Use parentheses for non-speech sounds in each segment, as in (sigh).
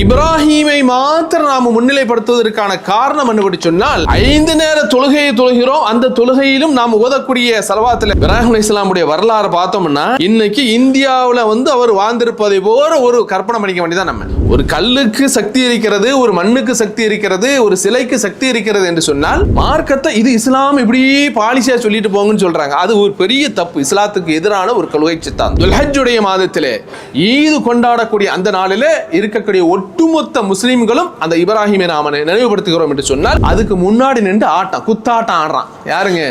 இப்ராஹீமை மாத்திரம் நாம முன்னிலைப்படுத்துவதற்கான காரணம் என்னபடி சொன்னால் ஐந்து நேர தொழுகையை தொழுகிறோம். அந்த தொழுகையிலும் நாம் ஓதக்கூடிய செலவாத்துல இப்ராஹிம் இஸ்லாமுடைய வரலாறு பார்த்தோம்னா இன்னைக்கு இந்தியாவில் வந்து அவர் வாழ்ந்திருப்பதை போல ஒரு கற்பனை பண்ணிக்க வேண்டியதான் நம்ம. ஒரு கல்லுக்கு சக்தி இருக்கிறது ஒரு மண்ணுக்கு சக்தி இருக்கிறது ஒரு சிலைக்கு சக்தி இருக்கிறது என்று சொன்னால் மார்க்கத்தை இது இஸ்லாம் இப்படி பாலிசியா சொல்லிட்டு போங்கன்னு சொல்றாங்க. அது ஒரு பெரிய தப்பு. இஸ்லாத்துக்கு எதிரான ஒரு கொள்கை சித்தாந்தம். மாதத்திலே ஈது கொண்டாடக்கூடிய அந்த நாளிலே இருக்கக்கூடிய ஒட்டுமொத்த முஸ்லீம்களும் அந்த இப்ராஹிமை நாம நினைவுபடுத்துகிறோம் என்று சொன்னால் அதுக்கு முன்னாடி நின்று ஆட்டம் குத்தாட்டம் ஆடுறான். யாருங்க?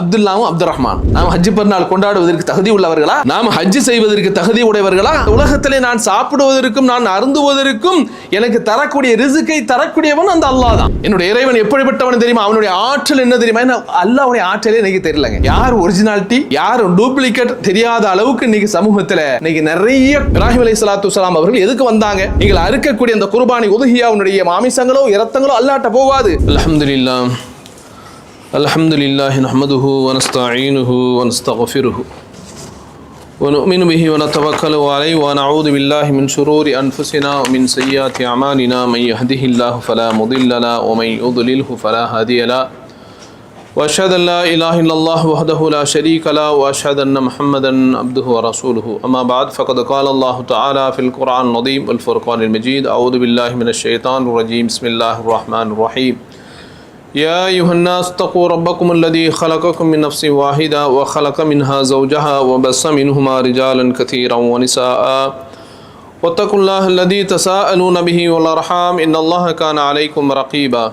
அப்துல்லாவும் அப்துல் ரஹ்மான் நாம் ஹஜ்ஜி பெருநாள் கொண்டாடுவதற்கு தகுதி உள்ளவர்களா? நாம் ஹஜ்ஜி செய்வதற்கு தகுதி உடையவர்களா? உலகத்திலே நான் சாப்பிடுவதற்கும் நான் அருந்துவதற்கும் எனக்கு தரக்கூடிய ரிசுக்கை தரக்கூடியவன் அந்த அல்லாஹ் தான். என்னுடைய இறைவன் எப்படிப்பட்டவன் தெரியுமா? அவனுடைய ஆற்றல் என்ன தெரியுமா? என்ன அல்லாஹ்வுடைய ஆற்றலே இன்னைக்கு தெரியலங்க. யார் ஒரிஜினாலிட்டி யார் டூப்ளிகேட் தெரியாத அளவுக்கு இன்னைக்கு சமூகத்தில் இன்னைக்கு நிறைய இப்ராஹிம் அலி சலாத்து அவர்கள் எதுக்கு வந்தாங்க? நீங்கள் அறுக்க அறுக்கக்கூடிய அந்த குர்பானி உதகியாவுடைய மாமிசங்களோ இரத்தங்களோ அல்லாட்ட போகாது அல்ஹம்துலில்லாஹ் الحمد لله نحمده ونستعينه ونستغفره ونؤمن به ونتوكل عليه ونعوذ بالله من شرور أنفسنا ومن سيئات أعمالنا من يهده الله فلا مضل له ومن يضلله فلا هادي له وأشهد أن لا إله إلا الله وحده لا شريك له وأشهد أن محمدا عبده ورسوله. أما بعد، فقد قال الله تعالى في القرآن العظيم والفرقان المجيد. أعوذ بالله من الشيطان الرجيم. بسم الله الرحمن الرحيم. يا أيها الناس، اتقوا ربكم الذي خلقكم من نفس واحدة وخلق منها زوجها وبث منهما رجالا كثيرا ونساء. واتقوا الله الذي تساءلون به والأرحام. إن الله كان عليكم رقيبا.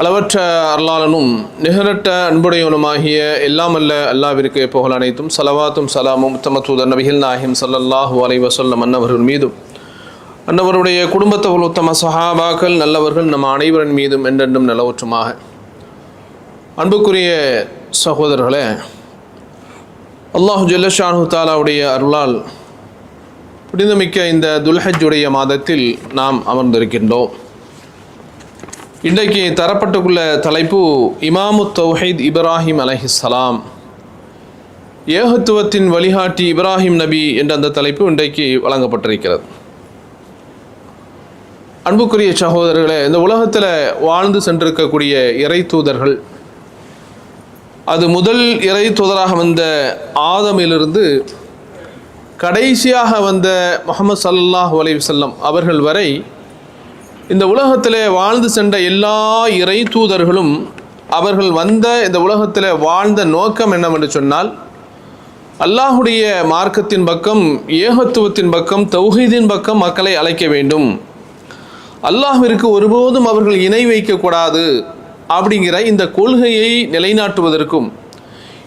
அளவற்ற அருளாளனும் நிகரட்ட அன்புடையவனுமாகிய எல்லாமல்ல அல்லாவிற்கு புகழ் அனைத்தும் சலவாத்தும் சலாமும் உத்தமத்தூதர் நபிகள் நாயகம் சல்லல்லாஹு அலை வசல்லம் அன்னவர்கள் மீதும். அன்னவருடைய குடும்பத்தவர்கள் உத்தம சஹாபாக்கள் நல்லவர்கள் நம் அனைவரின் மீதும் என்றென்றும் நிலவற்றுமாக. அன்புக்குரிய சகோதரர்களே அல்லாஹு ஜல்லஷானு தாலாவுடைய அருளால் புனிதமிக்க இந்த துல்ஹஜுடைய மாதத்தில் நாம் அமர்ந்திருக்கின்றோம். இன்றைக்கு தரப்பட்டுள்ள தலைப்பு இமாமு தௌஹீத் இப்ராஹிம் அலஹிஸ்லாம் ஏகத்துவத்தின் வழிகாட்டி இப்ராஹிம் நபி என்ற அந்த தலைப்பு இன்றைக்கு வழங்கப்பட்டிருக்கிறது. அன்புக்குரிய சகோதரர்களே இந்த உலகத்தில் வாழ்ந்து சென்றிருக்கக்கூடிய இறை தூதர்கள் அது முதல் இறை தூதராக வந்த ஆதமிலிருந்து கடைசியாக வந்த முகமது சல்லாஹ் அலைவ் செல்லம் அவர்கள் வரை இந்த உலகத்தில் வாழ்ந்து சென்ற எல்லா இறை தூதர்களும் அவர்கள் வந்த இந்த உலகத்தில் வாழ்ந்த நோக்கம் என்னவென்று சொன்னால் அல்லாஹுடைய மார்க்கத்தின் பக்கம் ஏகத்துவத்தின் பக்கம் தௌஹீதின் பக்கம் மக்களை அழைக்க வேண்டும். அல்லாஹிற்கு ஒருபோதும் அவர்கள் இணை வைக்கக்கூடாது அப்படிங்கிற இந்த கொள்கையை நிலைநாட்டுவதற்கும்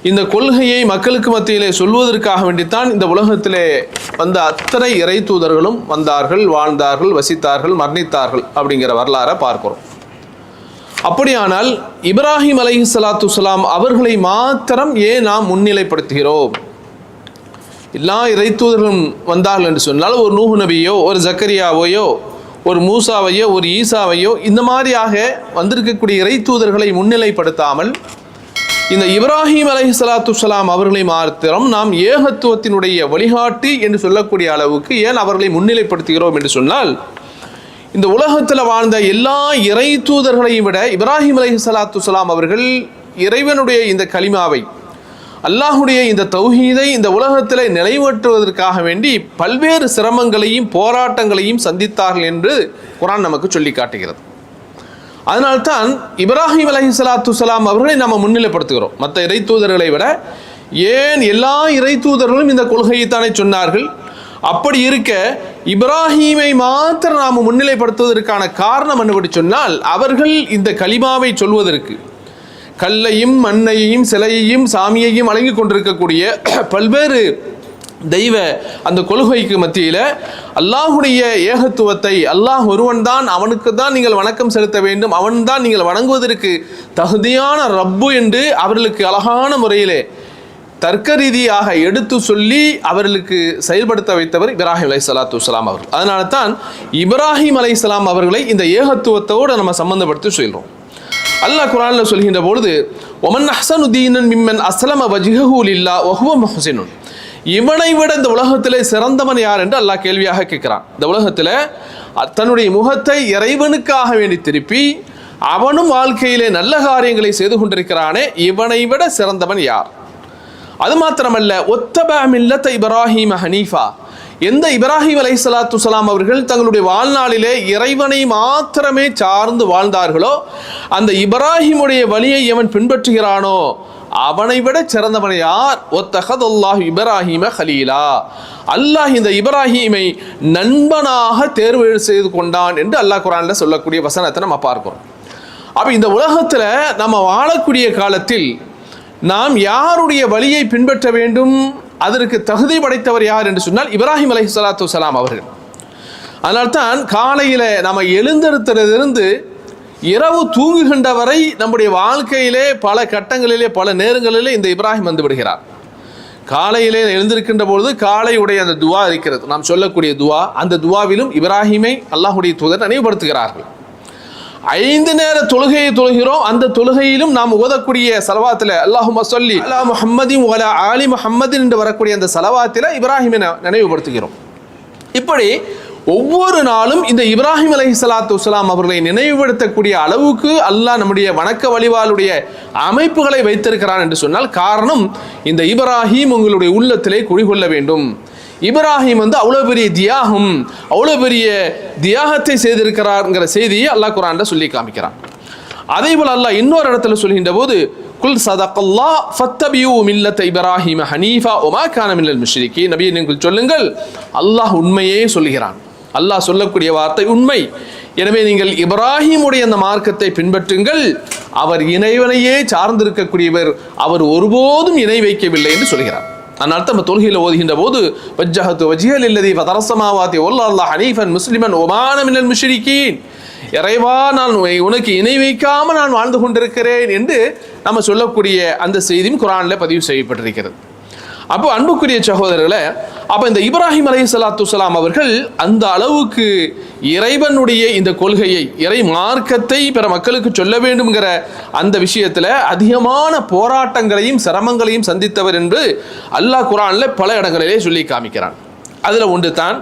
இந்த கொள்கையை மக்களுக்கு மத்தியிலே சொல்வதற்காக வேண்டித்தான் இந்த உலகத்திலே வந்த அத்தனை இறை தூதர்களும் வந்தார்கள் வாழ்ந்தார்கள் வசித்தார்கள் மரணித்தார்கள் அப்படிங்கிற வரலாறை பார்க்கிறோம். அப்படியானால் இப்ராஹிம் அலை சலாத்து சலாம் அவர்களை மாத்திரம் ஏன் நாம் முன்னிலைப்படுத்துகிறோம்? எல்லா இறை தூதர்களும் வந்தார்கள் என்று சொன்னால் ஒரு நூஹு நபியோ ஒரு ஜக்கரியாவையோ ஒரு மூசாவையோ ஒரு ஈசாவையோ இந்த மாதிரியாக வந்திருக்கக்கூடிய இறை தூதர்களை முன்னிலைப்படுத்தாமல் இந்த இப்ராஹிம் அலஹி சலாத்து சலாம் அவர்களை மாத்திரம் நாம் ஏகத்துவத்தினுடைய வழிகாட்டி என்று சொல்லக்கூடிய அளவுக்கு ஏன் அவர்களை முன்னிலைப்படுத்துகிறோம் என்று சொன்னால் இந்த உலகத்தில் வாழ்ந்த எல்லா இறை தூதர்களையும் விட இப்ராஹிம் அலஹி சலாத்து சலாம் அவர்கள் இறைவனுடைய இந்த கலிமாவை அல்லாஹுடைய இந்த தௌஹீதை இந்த உலகத்தில் நிலைவற்றுவதற்காக வேண்டி பல்வேறு சிரமங்களையும் போராட்டங்களையும் சந்தித்தார்கள் என்று குரான் நமக்கு சொல்லி காட்டுகிறது. அதனால்தான் இப்ராஹிம் அலஹி சலாத்து சலாம் அவர்களை நம்ம முன்னிலைப்படுத்துகிறோம். மற்ற இறை தூதர்களை விட ஏன் எல்லா இறை தூதர்களும் இந்த கொள்கையைத்தானே சொன்னார்கள்? அப்படி இருக்க இப்ராஹீமை மாத்திரம் நாம் முன்னிலைப்படுத்துவதற்கான காரணம் என்னபடி சொன்னால் அவர்கள் இந்த களிமாவை சொல்வதற்கு கல்லையும் மண்ணையையும் சிலையையும் சாமியையும் வழங்கி கொண்டிருக்கக்கூடிய பல்வேறு தெய்வ அந்த கொள்கைக்கு மத்தியில் அல்லாஹுடைய ஏகத்துவத்தை அல்லாஹ் ஒருவன் தான் அவனுக்கு தான் நீங்கள் வணக்கம் செலுத்த வேண்டும் அவன் தான் நீங்கள் வணங்குவதற்கு தகுதியான ரப்பு என்று அவர்களுக்கு அழகான முறையிலே தர்க்க ரீதியாக எடுத்து சொல்லி அவர்களுக்கு செயல்படுத்த வைத்தவர் இப்ராஹிம் அலை சலாத்து வலாம் அவர்கள். அதனால தான் இப்ராஹிம் அலை அவர்களை இந்த ஏகத்துவத்தோடு நம்ம சம்பந்தப்படுத்தி சொல்கிறோம் அல்லாஹ் குரானில் சொல்கின்ற பொழுது ஒமன் ஹசனுதீனன் மிம்மன் அஸ்லம வஜிஹூல் இல்லா வஹுவ முஹ்சினுன். இவனை விட இந்த உலகத்திலே சிறந்தவன் யார் என்று அல்லாஹ் கேள்வியாக கேட்கிறான். இந்த உலகத்தில் தன்னுடைய முகத்தை இறைவனுக்காக வேண்டி திருப்பி அவனும் வாழ்க்கையிலே நல்ல காரியங்களை செய்து கொண்டிருக்கிறானே இவனை விட சிறந்தவன் யார்? அது மாத்திரமல்ல ஒத்தபா மில்லத்த இப்ராஹிம் ஹனீஃபா. எந்த இப்ராஹிம் அலை சலாத்து சலாம் அவர்கள் தங்களுடைய வாழ்நாளிலே இறைவனை மாத்திரமே சார்ந்து வாழ்ந்தார்களோ அந்த இப்ராஹிமுடைய வழியை எவன் பின்பற்றுகிறானோ அவனை விட சிறந்தவன் யார்? ஒத்தகதல்லாஹ் இப்ராஹிம ஹலீலா. அல்லாஹ் இந்த இப்ராஹீமை நண்பனாக தேர்வு செய்து கொண்டான் என்று அல்லாஹ் குரானில் சொல்லக்கூடிய வசனத்தை நம்ம பார்க்கிறோம். அப்போ இந்த உலகத்தில் நம்ம வாழக்கூடிய காலத்தில் நாம் யாருடைய வழியை பின்பற்ற வேண்டும்? அதற்கு தகுதி படைத்தவர் யார் என்று சொன்னால் இப்ராஹிம் அலை சலாத்து சலாம் அவர்கள். அதனால்தான் காலையில் நம்ம எழுந்தெடுத்ததிலிருந்து இரவு தூங்குகின்ற வரை நம்முடைய வாழ்க்கையிலே பல கட்டங்களிலே பல நேரங்களிலே இந்த இப்ராஹிம் வந்து விடுகிறார். காலையிலே எழுந்திருக்கின்ற பொழுது காலையுடைய அந்த துவா இருக்கிறது. நாம் சொல்லக்கூடிய துவா அந்த துவாவிலும் இப்ராஹிமை அல்லாஹுடைய தூதர் நினைவுபடுத்துகிறார்கள். ஐந்து நேர தொழுகையை தொழுகிறோம். அந்த தொழுகையிலும் நாம் ஓதக்கூடிய சலவாத்தில் அல்லாஹும் சொல்லி அல்லா முஹம்மதின் வலா ஆலி முஹம்மதின் என்று வரக்கூடிய அந்த சலவாத்தில் இப்ராஹிமை நினைவுபடுத்துகிறோம். இப்படி ஒவ்வொரு நாளும் இந்த இப்ராஹிம் அலஹி சலாத்து வலாம் அவர்களை நினைவுபடுத்தக்கூடிய அளவுக்கு அல்லாஹ் நம்முடைய வணக்க வழிபாளுடைய அமைப்புகளை வைத்திருக்கிறான் என்று சொன்னால் காரணம் இந்த இப்ராஹிம் உங்களுடைய உள்ளத்திலே குடிகொள்ள வேண்டும். இப்ராஹிம் வந்து அவ்வளோ பெரிய தியாகம் அவ்வளோ பெரிய தியாகத்தை செய்திருக்கிறார்ங்கிற செய்தியை அல்லாஹ் குரான் சொல்லி காமிக்கிறான். அதே போல் அல்லாஹ் இன்னொரு இடத்துல சொல்கின்ற போது குல் சதக்கல்லா ஃபத்தபியூ மில்லத் இப்ராஹிம் ஹனீஃபா ஒமா கான மில்லல் முஷ்ரிக்கி நபி நீங்கள் சொல்லுங்கள் அல்லாஹ் உண்மையே சொல்கிறான் அல்லாஹ் சொல்லக்கூடிய வார்த்தை உண்மை. எனவே நீங்கள் இப்ராஹிமுடைய அந்த மார்க்கத்தை பின்பற்றுங்கள். அவர் இணைவனையே சார்ந்திருக்கக்கூடியவர் அவர் ஒருபோதும் இணை வைக்கவில்லை என்று சொல்கிறார். அதனால நம்ம தொழுகையில் ஓதுகின்ற போது வஜ்ஜஹத்து வஜியல் இல்லதி தரசமாவாத்தி ஒல்லா அல்லாஹ் ஹனீஃபன் முஸ்லிமன் ஒமான மின்னல் இறைவா நான் உனக்கு இணை வைக்காமல் நான் வாழ்ந்து கொண்டிருக்கிறேன் என்று நம்ம சொல்லக்கூடிய அந்த செய்தியும் குரானில் பதிவு செய்யப்பட்டிருக்கிறது. அப்போ அன்புக்குரிய சகோதரர்களை அப்போ இந்த இப்ராஹிம் அலை சலாத்து சலாம் அவர்கள் அந்த அளவுக்கு இறைவனுடைய இந்த கொள்கையை இறை மார்க்கத்தை பிற மக்களுக்கு சொல்ல வேண்டும்ங்கிற அந்த விஷயத்தில் அதிகமான போராட்டங்களையும் சிரமங்களையும் சந்தித்தவர் என்று அல்லாஹ் குரானில் பல இடங்களிலே சொல்லி காமிக்கிறான். அதில் ஒன்று தான்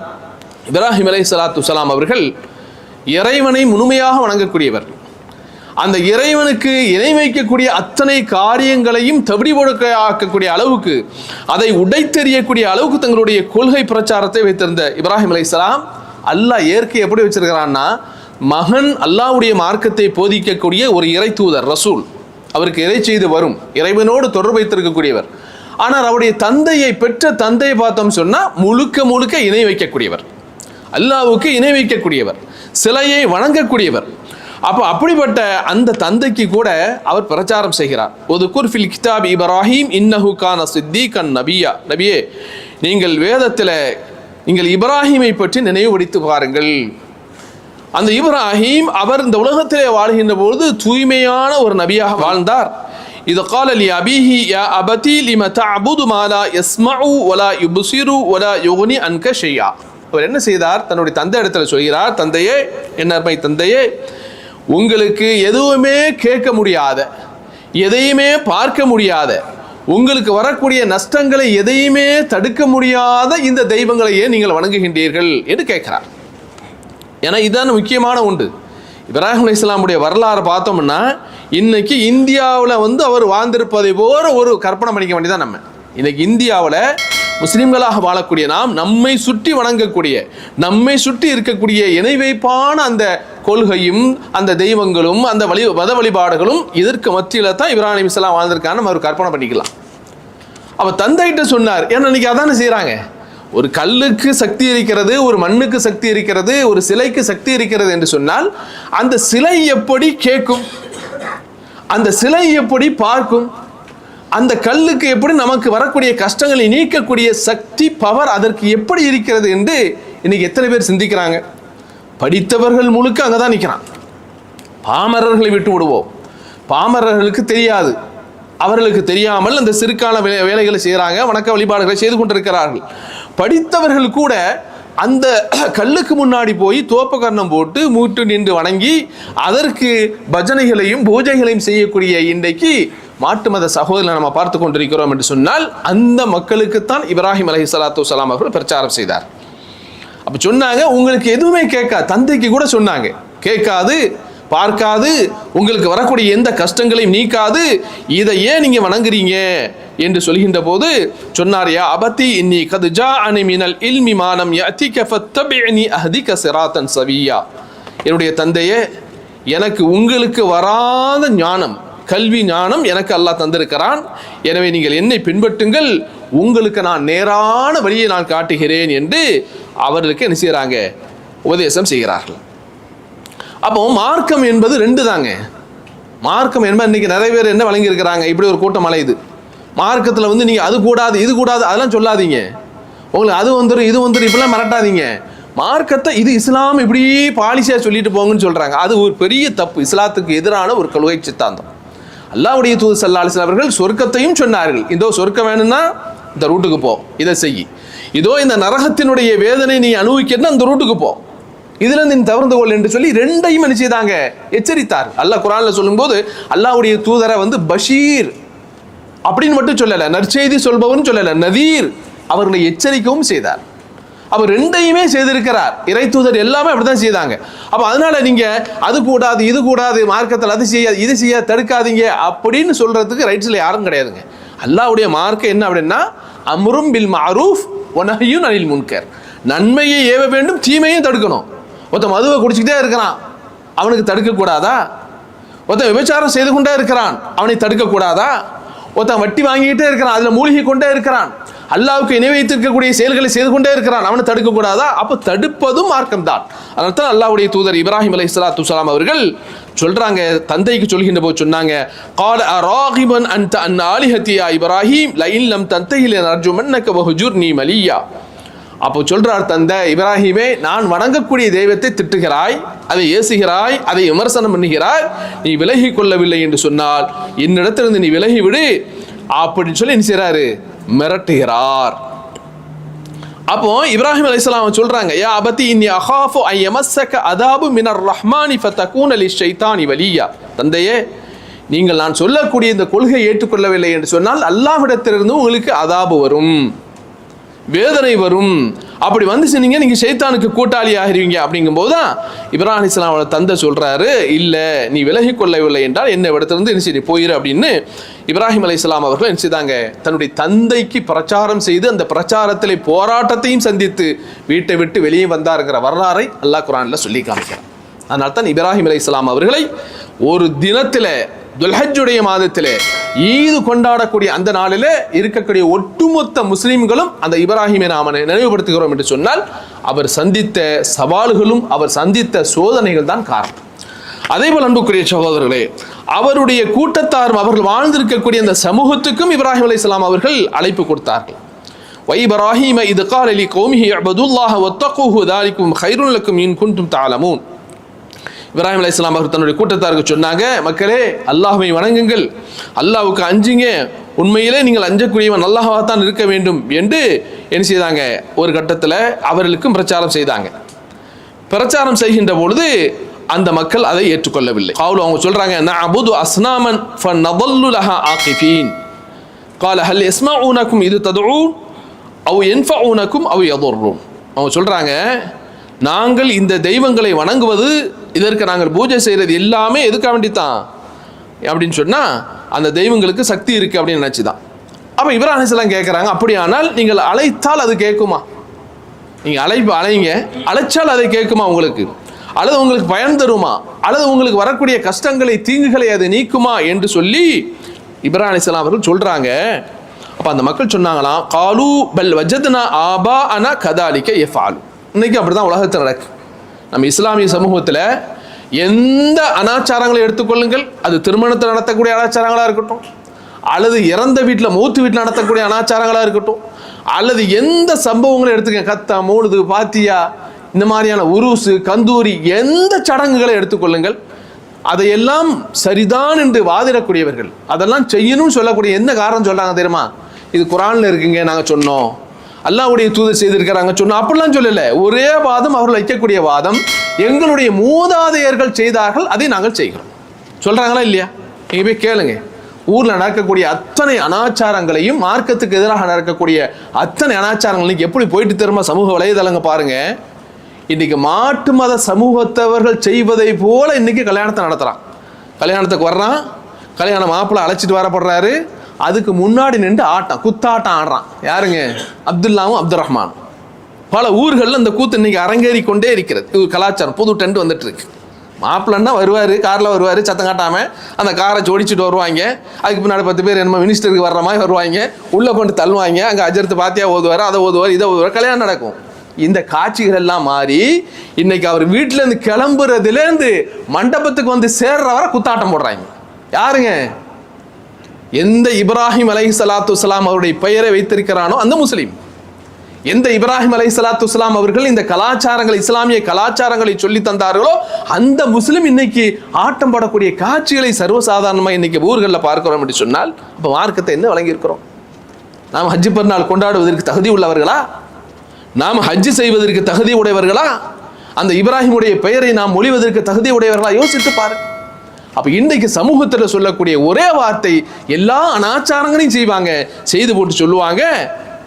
இப்ராஹிம் அலை சலாத்து சலாம் அவர்கள் இறைவனை முழுமையாக வணங்கக்கூடியவர். அந்த இறைவனுக்கு இணை வைக்கக்கூடிய அத்தனை காரியங்களையும் தவிடி ஒடுக்க ஆக்கக்கூடிய அளவுக்கு அதை உடைத்தெறியக்கூடிய அளவுக்கு தங்களுடைய கொள்கை பிரச்சாரத்தை வைத்திருந்த இப்ராஹிம் அலை அல்லாஹ் இயற்கை எப்படி வச்சிருக்கிறான்னா மகன் அல்லாவுடைய மார்க்கத்தை போதிக்கக்கூடிய ஒரு இறை தூதர் ரசூல். அவருக்கு இறை செய்து வரும். இறைவனோடு தொடர்பு வைத்திருக்கக்கூடியவர். ஆனால் அவருடைய தந்தையை பெற்ற தந்தையை பார்த்தோம் சொன்னால் முழுக்க முழுக்க இணை வைக்கக்கூடியவர். அல்லாவுக்கு இணை வைக்கக்கூடியவர். சிலையை வணங்கக்கூடியவர். அப்போ அப்படிப்பட்ட அந்த தந்தைக்கு கூட அவர் பிரச்சாரம் செய்கிறார். ஒரு குர்ஃபில் கிதாப் இப்ராஹிம் இன்னஹு கான சித்திகன் நபியா. நபியே நீங்கள் வேதத்தில் நீங்கள் இப்ராஹிமை பற்றி நினைவுபடுத்தி பாருங்கள். அந்த இப்ராஹிம் அவர் இந்த உலகத்திலே வாழ்கின்ற பொழுது தூய்மையான ஒரு நபியாக வாழ்ந்தார். இது காலலி அபிஹி யா அபதி லிம அபுது மாலா எஸ்மாவு ஒலா யுப்சிரு வலா யோகுனி அன்க ஷையா. அவர் என்ன செய்தார்? தன்னுடைய தந்தை இடத்துல சொல்கிறார் தந்தையே என்ன அருமை தந்தையே உங்களுக்கு எதுவுமே கேட்க முடியாத எதையுமே பார்க்க முடியாத உங்களுக்கு வரக்கூடிய நஷ்டங்களை எதையுமே தடுக்க முடியாத இந்த தெய்வங்களையே நீங்கள் வணங்குகின்றீர்கள் என்று கேட்கிறார். ஏன்னா இதுதான் முக்கியமான உண்டு. இப்ராஹிம் இஸ்லாமுடைய வரலாறு பார்த்தோம்னா இன்னைக்கு இந்தியாவில் வந்து அவர் வாழ்ந்திருப்பதை போல ஒரு கற்பனை பண்ணிக்க வேண்டியதான் நம்ம. இன்னைக்கு இந்தியாவில் முஸ்லீம்களாக வாழக்கூடிய நாம் நம்மை சுற்றி வணங்கக்கூடிய நம்மை சுற்றி இருக்கக்கூடிய இணை வைப்பான அந்த கொள்கையும் அந்த தெய்வங்களும் அந்த வழி மத வழிபாடுகளும் இதற்கு மத்தியில் தான் இப்ராஹிம் இஸ்லாம் வாழ்ந்திருக்கான்னு நம்ம ஒரு கற்பனை பண்ணிக்கலாம். அவர் தந்தைகிட்ட சொன்னார் ஏன்னா இன்னைக்கு அதானே செய்கிறாங்க ஒரு கல்லுக்கு சக்தி இருக்கிறது ஒரு மண்ணுக்கு சக்தி இருக்கிறது ஒரு சிலைக்கு சக்தி இருக்கிறது என்று சொன்னால் அந்த சிலை எப்படி கேட்கும்? அந்த சிலை எப்படி பார்க்கும்? அந்த கல்லுக்கு எப்படி நமக்கு வரக்கூடிய கஷ்டங்களை நீக்கக்கூடிய சக்தி பவர் அதற்கு எப்படி இருக்கிறது என்று இன்னைக்கு எத்தனை பேர் சிந்திக்கிறாங்க. படித்தவர்கள் முழுக்க அங்கே தான் நிற்கிறான் பாமரர்களை விட்டு விடுவோம். பாமரர்களுக்கு தெரியாது. அவர்களுக்கு தெரியாமல் அந்த சிறுக்கால வே வேலைகளை செய்கிறாங்க வணக்க வழிபாடுகளை செய்து கொண்டிருக்கிறார்கள். படித்தவர்கள் கூட அந்த (clears throat) கல்லுக்கு முன்னாடி போய் தோப்பகர்ணம் போட்டு மூட்டு நின்று வணங்கி அதற்கு பஜனைகளையும் பூஜைகளையும் செய்யக்கூடிய இன்றைக்கு மாட்டு மத சகோதரனை நம்ம பார்த்து கொண்டிருக்கிறோம் என்று சொன்னால் அந்த மக்களுக்குத்தான் இப்ராஹிம் அலஹி சலாத்து வலாம் அவர்கள் பிரச்சாரம் செய்தார். அப்ப சொன்னாங்க உங்களுக்கு எதுவுமே கேட்காது. தந்தைக்கு கூட சொன்னாங்க கேட்காது பார்க்காது உங்களுக்கு வரக்கூடிய எந்த கஷ்டங்களையும் நீக்காது இதை ஏன் நீங்க வணங்குறீங்க? என்று சொல்கின்ற போது சொன்னார் யா அபத்தி இன்னி கது ஜா அனி மினல் இல்மி மானம் யதிக ஃபத்தபிஅனி அஹதிக சிராத்தன் சவியா. என்னுடைய தந்தையே எனக்கு உங்களுக்கு வராத ஞானம் கல்வி ஞானம் எனக்கு அல்லாஹ் தந்திருக்கிறான். எனவே நீங்கள் என்னை பின்பற்றுங்கள். உங்களுக்கு நான் நேரான வழியை நான் காட்டுகிறேன் என்று அவர்களுக்கு என்ன செய்கிறாங்க உபதேசம் செய்கிறார்கள். அப்போ மார்க்கம் என்பது ரெண்டு தாங்க. மார்க்கம் என்பது இன்றைக்கி நிறைய பேர் என்ன வழங்கியிருக்கிறாங்க? இப்படி ஒரு கூட்டம் அலையுது மார்க்கத்தில் வந்து நீங்கள் அது கூடாது இது கூடாது அதெல்லாம் சொல்லாதீங்க. உங்களுக்கு அது வந்துடும் இது வந்துடும் இப்படிலாம் மிரட்டாதீங்க. மார்க்கத்தை இது இஸ்லாம் இப்படி பாலிசியாக சொல்லிட்டு போங்கன்னு சொல்கிறாங்க அது ஒரு பெரிய தப்பு. இஸ்லாத்துக்கு எதிரான ஒரு கொள்கை சித்தாந்தம். அல்லாவுடைய தூது சல்லா அலிஸ்லாம் அவர்கள் சொர்க்கத்தையும் சொன்னார்கள். இதோ சொர்க்கம் வேணும்னா இந்த ரூட்டுக்கு போ. இதை செய். இதோ இந்த நரகத்தினுடைய வேதனை நீ அனுபவிக்கணும்னா அந்த ரூட்டுக்கு போ. இதுல நீ தவிர்த்து கொள் என்று சொல்லி ரெண்டையும் என்ன செய்தாங்க? எச்சரித்தார். அல்லாஹ் குரான்ல சொல்லும்போது அல்லாவுடைய தூதரை வந்து பஷீர் அப்படின்னு மட்டும் சொல்லல நற்செய்தி சொல்பவன் சொல்லல நதீர் அவர்களை எச்சரிக்கவும் செய்தார். அவர் ரெண்டையுமே செய்திருக்கிறார். இறை தூதர் எல்லாமே அப்படிதான் செய்தாங்க. அப்போ அதனால நீங்க அது கூடாது இது கூடாது மார்க்கத்தில் அது செய்யாது இது செய்ய தடுக்காதீங்க அப்படின்னு சொல்றதுக்கு ரைட்ஸ்ல யாரும் கிடையாதுங்க. அல்லாவுடைய மார்க்கம் என்ன அப்படின்னா அம்ரும் பில் மாரூஃப் ஒனஹையும் அனில் முன்கர் நன்மையை ஏவ வேண்டும் தீமையும் தடுக்கணும். ஒருத்தன் மதுவை குடிச்சுக்கிட்டே இருக்கிறான் அவனுக்கு தடுக்கக்கூடாதா? ஒருத்தன் விபச்சாரம் செய்து கொண்டே இருக்கிறான் அவனை தடுக்கக்கூடாதா? ஒருத்தன் வட்டி வாங்கிக்கிட்டே இருக்கிறான் அதில் மூழ்கி கொண்டே இருக்கிறான். அல்லாவுக்கு இணை வைத்திருக்கக்கூடிய செயல்களை செய்து கொண்டே இருக்கிறான் அவனை தடுக்க கூடாதா அப்ப தடுப்பதும் மார்க்கம் தான் அதனால தான் அல்லாவுடைய தூதர் இப்ராஹிம் அலை சலாத்து சலாம் அவர்கள் சொல்றாங்க தந்தைக்கு சொல்கின்ற போது சொன்னாங்க قال اراغبا انت ان الهتي يا ابراهيم لئن لم تنتهي لنرجمنك وهجرني مليا அப்போ சொல்றார் தந்தை இப்ராஹிமே நான் வணங்கக்கூடிய தெய்வத்தை திட்டுகிறாய் அதை ஏசுகிறாய் அதை விமர்சனம் பண்ணுகிறாய் நீ விலகி கொள்ளவில்லை என்று சொன்னால் என்னிடத்திலிருந்து நீ விலகி விடு அப்படின்னு சொல்லி என்ன செய்றாரு மிரட்டுகிறார். அப்போ இப்ராஹிம் அலிஸ்லாம் சொல்றாங்க யா அபதி இன்னி அஹாஃபு ஐ யமஸ்ஸக அதாபு மினர் ரஹ்மானி ஃபதகூன லிஷைத்தானி வலியா. தந்தையே நீங்கள் நான் சொல்லக்கூடிய இந்த கொள்கையை ஏற்றுக்கொள்ளவில்லை என்று சொன்னால் அல்லாஹ்விடத்திலிருந்து உங்களுக்கு அதாபு வரும் வேதனை வரும். அப்படி வந்து சொன்னீங்க நீங்க சைத்தானுக்கு கூட்டாளி ஆகிறீங்க அப்படிங்கும்போது தான் இப்ராஹிம் இஸ்லாமோட தந்தை சொல்கிறாரு இல்லை நீ விலகி கொள்ளவில்லை என்றால் என்ன இடத்துலேருந்து என்ன செய்ய போயிரு அப்படின்னு இப்ராஹிம் அலி இஸ்லாம் அவர்கள் என்ன செய்தாங்க தன்னுடைய தந்தைக்கு பிரச்சாரம் செய்து அந்த பிரச்சாரத்தில் போராட்டத்தையும் சந்தித்து வீட்டை விட்டு வெளியே வந்தாருங்கிற வரலாறை அல்லாஹ் குரானில் சொல்லி காமிக்கிறார் அதனால தான் இப்ராஹிம் அலி இஸ்லாம் அவர்களை ஒரு தினத்தில் துல்ஹஜுடைய மாதத்திலே ஈது கொண்டாடக்கூடிய அந்த நாளில் இருக்கக்கூடிய ஒட்டுமொத்த முஸ்லிம்களும் அந்த இப்ராஹிமை நாம நினைவுபடுத்துகிறோம் என்று சொன்னால் அவர் சந்தித்த சவால்களும் அவர் சந்தித்த சோதனைகள் தான் காரணம். அதே போல் அன்புக்குரிய சகோதரர்களே அவருடைய கூட்டத்தாரும் அவர்கள் வாழ்ந்திருக்கக்கூடிய அந்த சமூகத்துக்கும் இப்ராஹிம் அலைஹிஸ்ஸலாம் அவர்கள் அழைப்பு கொடுத்தார்கள். வைபராஹிம இது காலலி கோமிஹி அபதுல்லாஹ ஒத்தகுஹு தாலிக்கும் ஹைருலக்கும் இன் குண்டும் தாலமூன். இப்ராஹிம் அலி இஸ்லாம் அவர் தன்னுடைய கூட்டத்தாருக்கு சொன்னாங்க மக்களே அல்லாஹுவை வணங்குங்கள். அல்லாவுக்கு அஞ்சுங்க. உண்மையிலே நீங்கள் அஞ்சக்கூடியவன் அல்லாஹாக தான் இருக்க வேண்டும் என்று என்ன செய்தாங்க. ஒரு கட்டத்தில் அவர்களுக்கும் பிரச்சாரம் செய்தாங்க. பிரச்சாரம் செய்கின்ற பொழுது அந்த மக்கள் அதை ஏற்றுக்கொள்ளவில்லை. காவல் அவங்க சொல்றாங்க நான் அபுது அஸ்னாமன் ஃபன் நதல்லுலஹா ஆகிஃபீன். கால ஹல் எஸ்மா உனக்கும் இது ததுவும் அவ் என்ஃபா உனக்கும் அவ் எதோர்ரும் அவங்க சொல்கிறாங்க நாங்கள் இந்த தெய்வங்களை வணங்குவது இதற்கு நாங்கள் பூஜை செய்கிறது எல்லாமே எதுக்காக வேண்டித்தான்? அப்படின்னு சொன்னால் அந்த தெய்வங்களுக்கு சக்தி இருக்குது அப்படின்னு நினச்சி தான் அப்போ இப்ராஹிஸ்லாம் கேட்குறாங்க அப்படியானால் நீங்கள் அழைத்தால் அது கேட்குமா? நீங்கள் அழைப்பு அலைங்க அழைச்சால் அதை கேட்குமா உங்களுக்கு? அல்லது உங்களுக்கு பயன் தருமா? அல்லது உங்களுக்கு வரக்கூடிய கஷ்டங்களை தீங்குகளை அது நீக்குமா என்று சொல்லி இப்ராஹிம் அலிஸ்லாம் அவர்கள் சொல்கிறாங்க அப்போ அந்த மக்கள் சொன்னாங்களாம் காலு பல் வஜத்னா ஆபா அனா கதாலிக்க எஃபாலு. இன்னைக்கு அப்படி தான் உலகத்தில் நடக்கு. நம்ம இஸ்லாமிய சமூகத்தில் எந்த அனாச்சாரங்களை எடுத்துக்கொள்ளுங்கள் அது திருமணத்தில் நடத்தக்கூடிய அனாச்சாரங்களாக இருக்கட்டும் அல்லது இறந்த வீட்டில் மூத்து வீட்டில் நடத்தக்கூடிய அனாச்சாரங்களாக இருக்கட்டும் அல்லது எந்த சம்பவங்களும் எடுத்துக்க கத்தா மூழுது பாத்தியா இந்த மாதிரியான உருசு கந்தூரி எந்த சடங்குகளை எடுத்துக்கொள்ளுங்கள் அதையெல்லாம் சரிதான் என்று வாதிடக்கூடியவர்கள். அதெல்லாம் செய்யணும்னு சொல்லக்கூடிய என்ன காரணம் சொல்கிறாங்க தெரியுமா? இது குரானில் இருக்குங்க நாங்கள் சொன்னோம். அல்லாவுடைய தூதர் செய்திருக்கிறாங்க. சொன்னோம் அப்படிலாம் சொல்லல. ஒரே வாதம் அவர்கள் வைக்கக்கூடிய வாதம் எங்களுடைய மூதாதையர்கள் செய்தார்கள் அதை நாங்கள் செய்கிறோம். சொல்றாங்களா இல்லையா? நீங்க போய் கேளுங்க. ஊர்ல நடக்கக்கூடிய அத்தனை அனாச்சாரங்களையும் மார்க்கத்துக்கு எதிராக நடக்கக்கூடிய அத்தனை அனாச்சாரங்களையும் எப்படி போயிட்டு திரும்ப சமூக வலைதளங்க பாருங்க. இன்னைக்கு மாட்டு மத சமூகத்தவர்கள் செய்வதை போல இன்னைக்கு கல்யாணத்தை நடத்துறான். கல்யாணத்துக்கு வர்றான். கல்யாண மாப்பிள்ளை அழைச்சிட்டு வரப்படுறாரு. அதுக்கு முன்னாடி நின்று ஆட்டம் குத்தாட்டம் ஆடுறான். யாருங்க? அப்துல்லாவும் அப்துல் ரஹ்மான் பல ஊர்களில் இந்த கூத்து இன்னைக்கு அரங்கேறி கொண்டே இருக்கிறது. இது கலாச்சாரம் புது டென்ட் வந்துட்டு இருக்கு மாப்பிள்ளன்னா வருவார் காரில் வருவார் சத்தம் காட்டாமல் அந்த காரை ஜோடிச்சுட்டு வருவாங்க. அதுக்கு பின்னாடி பத்து பேர் என்னமோ மினிஸ்டருக்கு வர்ற மாதிரி வருவாங்க. உள்ளே கொண்டு தள்ளுவாங்க. அங்கே அஜர்த்து பாத்தியா ஓதுவார் அதை ஓதுவார் இதை ஓதுவார் கல்யாணம் நடக்கும். இந்த காட்சிகள் எல்லாம் மாறி இன்னைக்கு அவர் வீட்டிலேருந்து கிளம்புறதுலேருந்து மண்டபத்துக்கு வந்து சேர்ற வர குத்தாட்டம் போடுறாங்க. யாருங்க? எந்த இப்ராஹிம் அலை சலாத்து சலாம் அவருடைய பெயரை வைத்திருக்கிறானோ அந்த முஸ்லீம். எந்த இப்ராஹிம் அலை சலாத்து வலாம் அவர்கள் இந்த கலாச்சாரங்கள் இஸ்லாமிய கலாச்சாரங்களை சொல்லி தந்தார்களோ அந்த முஸ்லிம் இன்னைக்கு ஆட்டம் படக்கூடிய காட்சிகளை சர்வசாதாரணமாக இன்னைக்கு ஊர்களில் பார்க்கிறோம் என்று சொன்னால் இப்போ மார்க்கத்தை என்ன வழங்கியிருக்கிறோம்? நாம் ஹஜ்ஜி பெருநாள் கொண்டாடுவதற்கு தகுதி உள்ளவர்களா? நாம் ஹஜ்ஜி செய்வதற்கு தகுதி உடையவர்களா? அந்த இப்ராஹிமுடைய பெயரை நாம் மொழிவதற்கு தகுதி உடையவர்களா? யோசித்து பாரு அப்ப இன்றைக்கு சமூகத்தில் சொல்லக்கூடிய ஒரே வார்த்தை எல்லா அனாச்சாரங்களையும் செய்வாங்க. செய்து போட்டு சொல்லுவாங்க.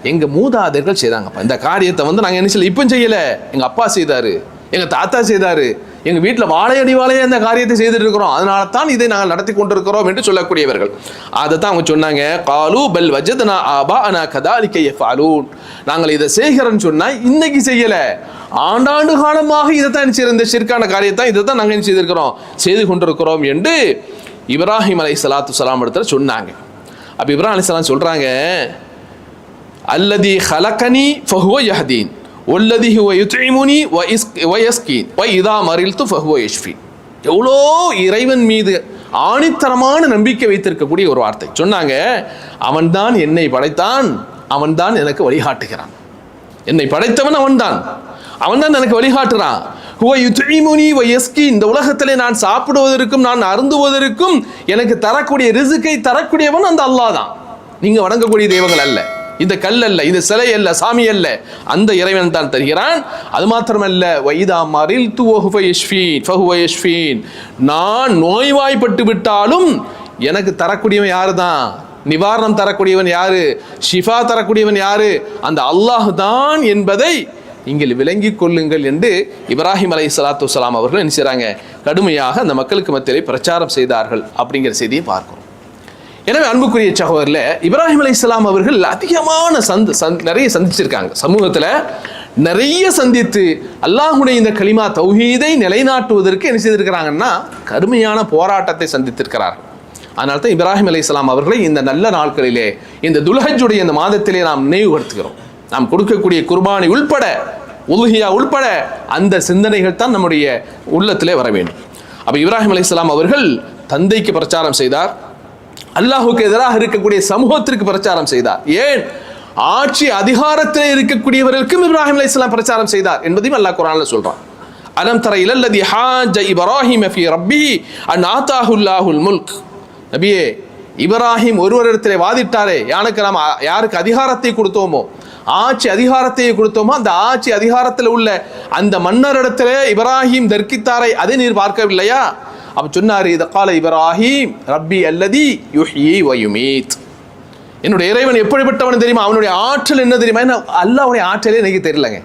எங்க மூதாதையர்கள் செய்தாங்கப்பா இந்த காரியத்தை வந்து நாங்க என்ன செய்யல? இப்போ செய்யல. எங்க அப்பா செய்தாரு. எங்க தாத்தா செய்தாரு. எங்கள் வீட்டில் வாழையடி வாழையே இந்த காரியத்தை செய்துட்டு இருக்கிறோம் அதனால தான் இதை நாங்கள் நடத்தி கொண்டிருக்கிறோம் என்று சொல்லக்கூடியவர்கள். அதை தான் அவங்க சொன்னாங்க காலு பெல் வஜதனா ஆபா அனா கதாலிக்க எஃபாலூன் நாங்கள் இதை செய்கிறோன்னு சொன்னால் இன்னைக்கு செய்யலை. ஆண்டாண்டு காலமாக இதை தான் இந்த சிற்கான காரியத்தை இதை தான் நாங்கள் செய்திருக்கிறோம்? செய்து கொண்டிருக்கிறோம் என்று இப்ராஹிம் அலை சலாத்து சலாம் இடத்துல சொன்னாங்க. அப்போ இப்ராஹிம் அலி சலாம் சொல்றாங்க அல்லதி ஹலக்கனி ஃபஹுவ யஹதீன். ஒல்லதி ஹுவ யுத்இமுனி வயஸ்கீன் வை இதா மறில்த்து ஃபஹுவ யஷ்ஃபி எவ்வளோ இறைவன் மீது ஆணித்தரமான நம்பிக்கை வைத்திருக்கக்கூடிய ஒரு வார்த்தை. சொன்னாங்க அவன்தான் என்னை படைத்தான். அவன்தான் எனக்கு வழிகாட்டுகிறான். என்னை படைத்தவன் அவன்தான். அவன்தான் எனக்கு வழிகாட்டுறான். ஹுவ யுத்இமுனி வ இந்த உலகத்திலே நான் சாப்பிடுவதற்கும் நான் அருந்துவதற்கும் எனக்கு தரக்கூடிய ரிசுக்கை தரக்கூடியவன் அந்த அல்லாஹ் தான். நீங்க வணங்கக்கூடிய தெய்வங்கள் அல்ல. இந்த கல் அல்ல இந்த சிலை அல்ல சாமி அல்ல. அந்த இறைவன் தான் தருகிறான். அது மாத்திரமல்ல வைதா மறில் துவஹுஃபீன் நான் நோய்வாய்ப்பட்டு விட்டாலும் எனக்கு தரக்கூடியவன் யாரு தான் நிவாரணம் தரக்கூடியவன் யாரு? ஷிஃபா தரக்கூடியவன் யாரு? அந்த அல்லாஹ் தான் என்பதை நீங்கள் விளங்கிக் கொள்ளுங்கள் என்று இப்ராஹிம் அலை சலாத்து வலாம் அவர்கள் என்ன செய்கிறாங்க கடுமையாக அந்த மக்களுக்கு மத்தியிலே பிரச்சாரம் செய்தார்கள் அப்படிங்கிற செய்தியை பார்க்கிறோம். எனவே அன்புக்குரிய சகோதரில் இப்ராஹிம் அலி இஸ்லாம் அவர்கள் அதிகமான சந்த் சந்த் நிறைய சந்திச்சிருக்காங்க. சமூகத்தில் நிறைய சந்தித்து அல்லாஹுடைய இந்த கலிமா தௌஹீதை நிலைநாட்டுவதற்கு என்ன செய்திருக்கிறாங்கன்னா கடுமையான போராட்டத்தை சந்தித்திருக்கிறார்கள். அதனால தான் இப்ராஹிம் அலி இஸ்லாம் அவர்களை இந்த நல்ல நாட்களிலே இந்த துல்ஹஜுடைய இந்த மாதத்திலே நாம் நினைவுபடுத்துகிறோம். நாம் கொடுக்கக்கூடிய குர்பானி உள்பட உல்ஹியா உள்பட அந்த சிந்தனைகள் தான் நம்முடைய உள்ளத்திலே வர வேண்டும். அப்போ இப்ராஹிம் அலி இஸ்லாம் அவர்கள் தந்தைக்கு பிரச்சாரம் செய்தார். அல்லாஹுக்கு எதிராக இருக்கக்கூடிய சமூகத்திற்கு பிரச்சாரம் செய்தார். ஏன்? ஆட்சி அதிகாரத்தில் இருக்கக்கூடியவர்களுக்கும் இப்ராஹிம் அலி இஸ்லாம் பிரச்சாரம் செய்தார் என்பதையும் அல்லாஹ் குரான்ல சொல்றான். அலம் தர இலல்லதி ஹாஜ இப்ராஹிம் ஃபி ரப்பி அன் ஆத்தாஹுல்லாஹுல் முல்க். நபியே இப்ராஹிம் ஒருவரிடத்திலே வாதிட்டாரே யானுக்கு நாம் யாருக்கு அதிகாரத்தை கொடுத்தோமோ? ஆட்சி அதிகாரத்தை கொடுத்தோமோ? அந்த ஆட்சி அதிகாரத்தில் உள்ள அந்த மன்னரிடத்திலே இப்ராஹிம் தர்க்கித்தாரை அதை நீர் பார்க்கவில்லையா? அப்ப சொன்னார் இத கால இப்ராஹிம் ரப்பி அல்லதி யுஹி வயுமீத் என்னுடைய இறைவன் எப்படிப்பட்டவன் தெரியுமா? அவனுடைய ஆற்றல் என்ன தெரியுமா? என்ன அல்லாவுடைய ஆற்றலே எனக்கு தெரியலங்க.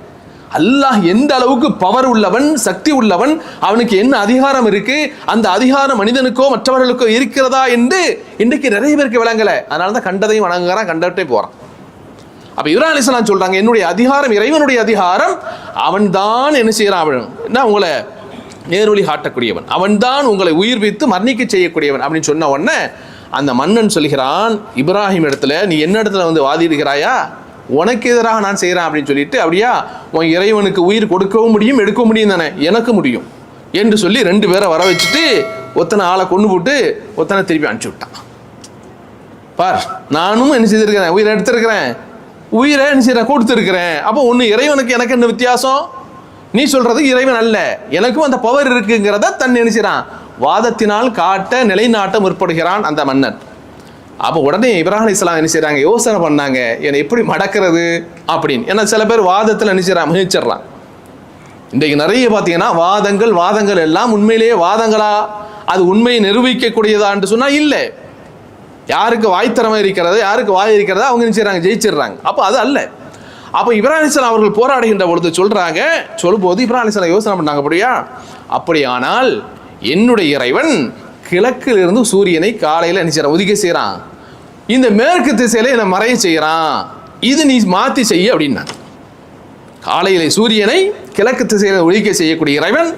அல்லாஹ் எந்த அளவுக்கு பவர் உள்ளவன் சக்தி உள்ளவன் அவனுக்கு என்ன அதிகாரம் இருக்கு அந்த அதிகாரம் மனிதனுக்கோ மற்றவர்களுக்கோ இருக்கிறதா என்று இன்றைக்கு நிறைய பேருக்கு விளங்கல. அதனால தான் கண்டதையும் வணங்குறான் கண்டட்டே போறான். அப்ப இப்ராஹிம் அலிஸ்லாம் சொல்றாங்க என்னுடைய அதிகாரம் இறைவனுடைய அதிகாரம் அவன்தான் என்ன செய்யறான்? அவன் என்ன உங்களை நேர்வழி காட்டக்கூடியவன். அவன்தான் உங்களை உயிர்வித்து மரணிக்க செய்யக்கூடியவன் அப்படின்னு சொன்ன உடனே அந்த மன்னன் சொல்கிறான் இப்ராஹிம் இடத்துல நீ என்ன இடத்துல வந்து வாதிடுகிறாயா? உனக்கு எதிராக நான் செய்கிறேன் அப்படின்னு சொல்லிட்டு அப்படியா? உன் இறைவனுக்கு உயிர் கொடுக்கவும் முடியும் எடுக்கவும் முடியும் தானே? எனக்கு முடியும். என்று சொல்லி ரெண்டு பேரை வர வச்சுட்டு ஒத்தனை ஆளை கொண்டு போட்டு ஒத்தனை திருப்பி அனுப்பிச்சி விட்டான். பார் நானும் என்ன செய்திருக்கிறேன்? உயிரை எடுத்திருக்கிறேன். உயிரை என்ன செய்கிறேன் கொடுத்துருக்கிறேன். அப்போ ஒன்று இறைவனுக்கு எனக்கு என்ன வித்தியாசம்? நீ சொல்றது இறைவன் அல்ல. எனக்கும் அந்த பவர் இருக்குங்கிறத தன் நினைச்சிறான். வாதத்தினால் காட்ட நிலைநாட்ட முற்படுகிறான் அந்த மன்னன். அப்போ உடனே இப்ராஹிம் இஸ்லாம் என்ன யோசனை பண்ணாங்க என்னை எப்படி மடக்கிறது அப்படின்னு. ஏன்னா சில பேர் வாதத்தில் நினைச்சிடறான் முயற்சிடுறான் இன்றைக்கு நிறைய பார்த்தீங்கன்னா வாதங்கள் வாதங்கள் எல்லாம் உண்மையிலேயே வாதங்களா? அது உண்மையை நிரூபிக்கக்கூடியதான்னு சொன்னால் இல்லை. யாருக்கு வாய் திறமை இருக்கிறது யாருக்கு வாய் இருக்கிறதோ அவங்க நினைச்சிடறாங்க ஜெயிச்சிடுறாங்க. அப்போ அது அல்ல. அப்போ இப்ராஹிம் அவர்கள் போராடுகின்ற பொழுது சொல்றாங்க சொல்லும்போது இப்ராஹிம் யோசனை பண்ணாங்க அப்படியா? அப்படியானால் என்னுடைய இறைவன் கிழக்கில் இருந்து சூரியனை காலையில் என்ன செய்றான் ஒதுக்க செய்கிறான் இந்த மேற்கு திசையில என்னை மறைய செய்கிறான் இது நீ மாற்றி செய்ய அப்படின்னா. காலையிலே சூரியனை கிழக்கு திசையில் ஒழிக்க செய்யக்கூடிய இறைவன்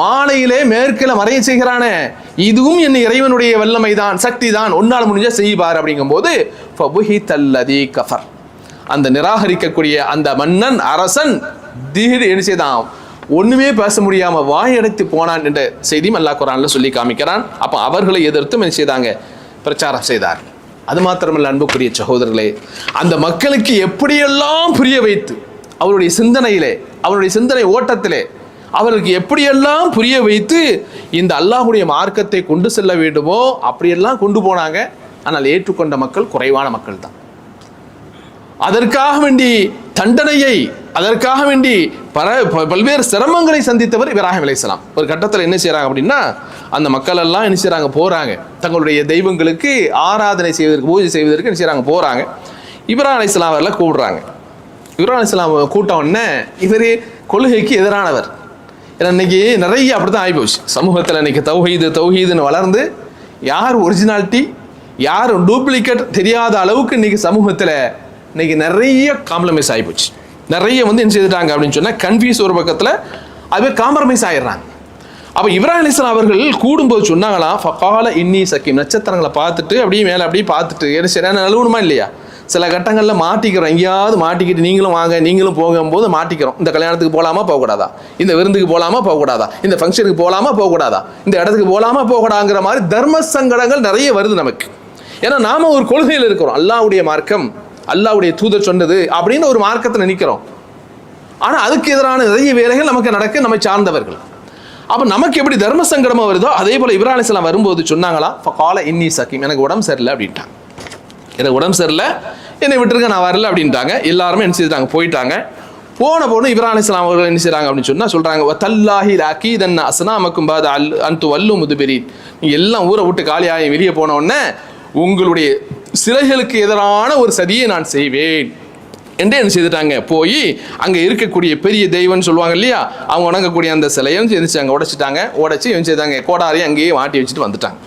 மாலையிலே மேற்கில் மறைய செய்கிறானே. இதுவும் என் இறைவனுடைய வல்லமை தான் சக்தி தான் உன்னால் முடிஞ்ச செய்வார் அப்படிங்கும்போது தல்லதி கஃபர். அந்த நிராகரிக்கக்கூடிய அந்த மன்னன் அரசன் திடீர் என்ன செய்தான்? ஒண்ணுமே பேச முடியாம வாயடைத்து போனான் என்ற செய்தியும் அல்லாஹ் குரான்ல சொல்லி காமிக்கிறான். அப்ப அவர்களை எதிர்த்தும் என்ன செய்தாங்க? பிரச்சாரம் செய்தார். அது மாத்திரமல்ல அன்புக்குரிய சகோதரர்களே அந்த மக்களுக்கு எப்படியெல்லாம் புரிய வைத்து அவருடைய சிந்தனையிலே அவருடைய சிந்தனை ஓட்டத்திலே அவர்களுக்கு எப்படியெல்லாம் புரிய வைத்து இந்த அல்லாஹுடைய மார்க்கத்தை கொண்டு செல்ல வேண்டுமோ அப்படியெல்லாம் கொண்டு போனாங்க. ஆனால் ஏற்றுக்கொண்ட மக்கள் குறைவான மக்கள் தான் அதற்காக வேண்டி தண்டனையை அதற்காக வேண்டி பல பல்வேறு சிரமங்களை சந்தித்தவர் இப்ராஹிம் அலைஹிஸ்ஸலாம் ஒரு கட்டத்தில் என்ன செய்கிறாங்க அப்படின்னா அந்த மக்கள் எல்லாம் என்ன செய்கிறாங்க போகிறாங்க தங்களுடைய தெய்வங்களுக்கு ஆராதனை செய்வதற்கு பூஜை செய்வதற்கு என்ன செய்கிறாங்க போகிறாங்க இப்ராஹிம் அலைஹிஸ்ஸலாம் அவரில் கூடுறாங்க இப்ராஹிம் அலைஹிஸ்ஸலாம் கூட்ட உடனே இவர் கொள்கைக்கு எதிரானவர். ஏன்னா இன்னைக்கு நிறைய அப்படித்தான் ஆகிப்போச்சு சமூகத்தில் இன்னைக்கு தௌஹீது தௌஹீதுன்னு வளர்ந்து யார் ஒரிஜினாலிட்டி யார் டூப்ளிகேட் தெரியாத அளவுக்கு இன்னைக்கு சமூகத்தில் இன்னைக்கு நிறைய காம்ப்ரமைஸ் ஆகிப்போச்சு நிறைய வந்து என்ன செய்துட்டாங்க அப்படின்னு சொன்னால் கன்ஃபியூஸ் ஒரு பக்கத்தில் அது காம்ப்ரமைஸ் ஆயிடுறாங்க. அப்போ இப்ராஹிம் அலிஸ்லாம் அவர்கள் கூடும்போது சொன்னாங்களாம் ஃபகால இன்னி சக்கீம் நட்சத்திரங்களை பார்த்துட்டு அப்படியே மேலே அப்படியே பார்த்துட்டு என்ன சரியான நழுவணுமா இல்லையா? சில கட்டங்களில் மாட்டிக்கிறோம். எங்கேயாவது மாட்டிக்கிட்டு நீங்களும் வாங்க நீங்களும் போகும்போது மாட்டிக்கிறோம். இந்த கல்யாணத்துக்கு போகலாமா போகக்கூடாதா? இந்த விருந்துக்கு போகலாமா போகக்கூடாதா? இந்த ஃபங்க்ஷனுக்கு போகலாமா போகக்கூடாதா? இந்த இடத்துக்கு போகலாமா போகக்கூடாங்கிற மாதிரி தர்ம சங்கடங்கள் நிறைய வருது நமக்கு. ஏன்னா நாம ஒரு கொள்கையில் இருக்கிறோம். அல்லாவுடைய மார்க்கம் அல்லாவுடைய தூதர் சொன்னது அப்படின்னு ஒரு மார்க்கத்தில் நிற்கிறோம் ஆனால் அதுக்கு எதிரான நிறைய வேலைகள் நமக்கு நடக்க நம்மை சார்ந்தவர்கள். அப்போ நமக்கு எப்படி தர்ம சங்கடமாக வருதோ அதே போல் இப்ராஹிம் வரும்போது சொன்னாங்களா கால இன்னி சக்கிம் எனக்கு உடம்பு சரியில்லை அப்படின்ட்டாங்க. எனக்கு உடம்பு சரியில்லை என்னை விட்டுருக்க நான் வரல அப்படின்ட்டாங்க. எல்லாருமே என்ன செய்தாங்க போயிட்டாங்க. போன போன இப்ராஹிம் அவர்கள் என்ன செய்கிறாங்க அப்படின்னு சொன்னால் சொல்கிறாங்க தல்லாஹி அகீதன் அஸ்னாமக்கும் பாத அல் அன்து வல்லு முதுபெரி நீ எல்லாம் ஊரை விட்டு காலியாகி வெளியே போன உடனே உங்களுடைய சிலைகளுக்கு எதிரான ஒரு சதியை நான் செய்வேன். என்று என்ன செய்துட்டாங்க? போய் அங்கே இருக்கக்கூடிய பெரிய தெய்வம்னு சொல்லுவாங்க இல்லையா? அவங்க வணங்கக்கூடிய அந்த சிலையும் செஞ்சுட்டாங்க உடைச்சிட்டாங்க. உடைச்சி என்ன செய்தாங்க? கோடாரையும் அங்கேயே மாட்டி வச்சுட்டு வந்துட்டாங்க.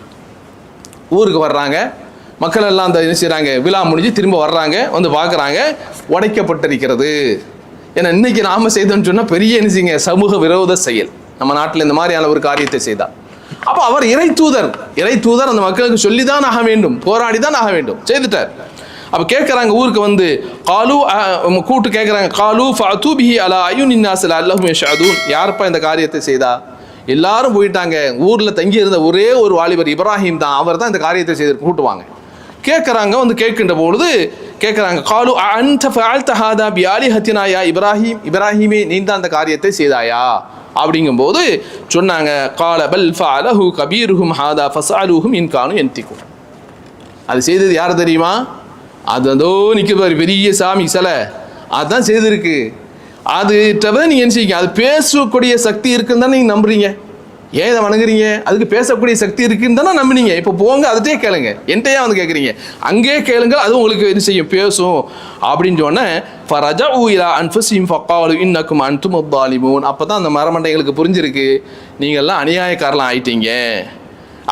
ஊருக்கு வர்றாங்க. மக்கள் எல்லாம் அந்த என்ன செய்கிறாங்க விழா முடிஞ்சு திரும்ப வர்றாங்க. வந்து பார்க்குறாங்க. உடைக்கப்பட்டிருக்கிறது. ஏன்னா இன்னைக்கு நாம செய்தோம்னு சொன்னால் பெரிய என்ன செய்யுங்க? சமூக விரோத செயல். நம்ம நாட்டில் இந்த மாதிரியான ஒரு காரியத்தை செய்தால் அப்போ அவர் இறை தூதர். இறை தூதர் அந்த மக்களுக்கு சொல்லி தான் ஆக வேண்டும். போராடி தான் ஆக வேண்டும். செய்துட்டார். அப்போ கேட்குறாங்க ஊருக்கு வந்து காலு கூட்டு கேட்குறாங்க காலு ஃபூபிஹி அலா அயுன் இன்னாசில் அல்லஹும் யஷாதூன் யாருப்பா இந்த காரியத்தை செய்தா? எல்லாரும் போயிட்டாங்க. ஊரில் தங்கி இருந்த ஒரே ஒரு வாலிபர் இப்ராஹிம் தான். அவர் தான் இந்த காரியத்தை செய்து கூட்டுவாங்க. கேட்குறாங்க வந்து கேட்கின்ற பொழுது கேட்குறாங்க காலு அன்த ஃபஅல்த தஹாதா பியாலி ஹத்தினாயா இப்ராஹிம்? இப்ராஹிமே நீ தான் அந்த காரியத்தை செய்தாயா? அப்படிங்கும்போது சொன்னாங்க கால பல் ஃபஅலஹு கபீருஹும் ஹாதா ஃபசாலுஹும் இன் கானு யன்திகும் அது செய்தது யார் தெரியுமா? அது அதோ நிற்கிது பெரிய சாமி சிலை. அதுதான் செய்திருக்கு. அது நீ என்ன செய்யுங்க அது பேசக்கூடிய சக்தி இருக்குன்னு தானே நீங்கள் நம்புறீங்க. ஏன் இதை வணங்குறீங்க? அதுக்கு பேசக்கூடிய சக்தி இருக்குன்னு தானே நம்புனீங்க. இப்போ போங்க அதுட்டே கேளுங்க. என்கிட்டயே வந்து கேட்குறீங்க அங்கேயே கேளுங்க அது உங்களுக்கு என்ன செய்யும். பேசும். அப்படின்னு சொன்னேன் ஃபரஜா ஊயிலா அன்ஃபுசிம் ஃபக்காலு இன்னக்கும் அன்தும் அத்தாலிமூன் அப்போ தான் அந்த மரமண்டைகளுக்கு புரிஞ்சிருக்கு. நீங்கள்லாம் அநியாயக்காரலாம் ஆயிட்டீங்க.